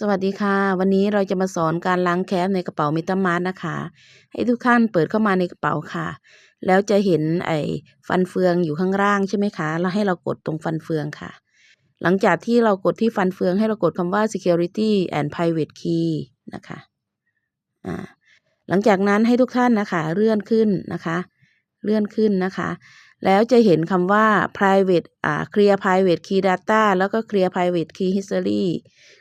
สวัสดีค่ะ วันนี้เราจะมาสอนการล้างแคปในกระเป๋า MetaMask นะคะ ให้ทุกท่านเปิดเข้ามาในกระเป๋าค่ะ แล้วจะเห็นไอ้ฟันเฟืองอยู่ข้างล่างใช่ไหมคะแล้วให้เรากดตรงฟันเฟืองค่ะ หลังจากที่เรากดที่ฟันเฟืองให้เรากดคำว่า security and private key นะคะอ่าหลังจากนั้นให้ทุกท่านนะคะ เลื่อนขึ้นนะคะ เลื่อนขึ้นนะคะ แล้วจะเห็นคำว่า private อ่า clear private key data แล้วก็ clear private key history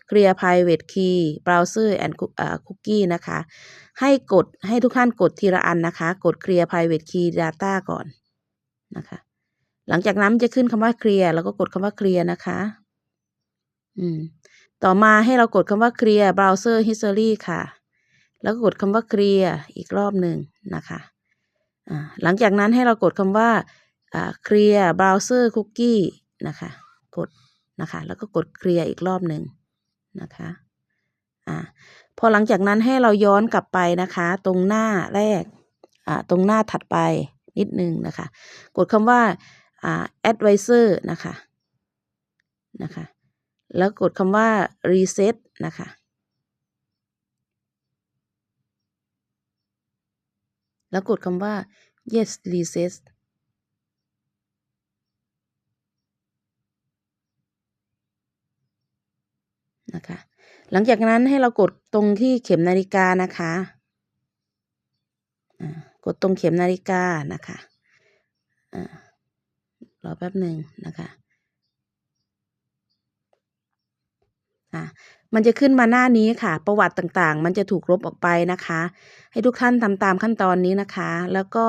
clear private key browser and cookie นะคะ ให้กดให้ทุกท่านกดทีละอันนะคะ กด clear private key data ก่อนนะคะ หลังจากนั้นจะขึ้นคำว่า clear แล้วก็กดคำว่า clear นะคะ อืม ต่อมาให้เรากดคำว่า clear browser history ค่ะ แล้วก็กดคำว่า clear อีกรอบหนึ่งนะคะ อ่า หลังจากนั้นให้เรากดคำว่า อ่า clear browser cookie นะคะกดนะคะแล้วก็กด clear อีกรอบหนึ่งนะคะอ่าพอหลังจากนั้นให้เราย้อนกลับไปนะคะ ตรงหน้าแรกอ่าตรงหน้าถัดไปนิดนึงนะคะ กดคำว่าอ่า advisor นะคะนะคะแล้วกดคำว่า reset นะคะแล้วกดคำว่า yes reset นะคะ หลังจากนั้นให้เรากดตรงที่เข็มนาฬิกานะคะกดตรงเข็มนาฬิกานะคะอ่ารอแป๊บหนึ่งนะคะอะมันจะขึ้นมาหน้านี้ค่ะ ประวัติต่างๆ มันจะถูกลบออกไปนะคะ ให้ทุกท่านทำตามขั้นตอนนี้นะคะ แล้วก็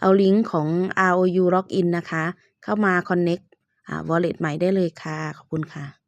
เอาลิงก์ของ ROU Login นะคะ เข้ามา Connect Wallet ใหม่ได้เลยค่ะ ขอบคุณค่ะ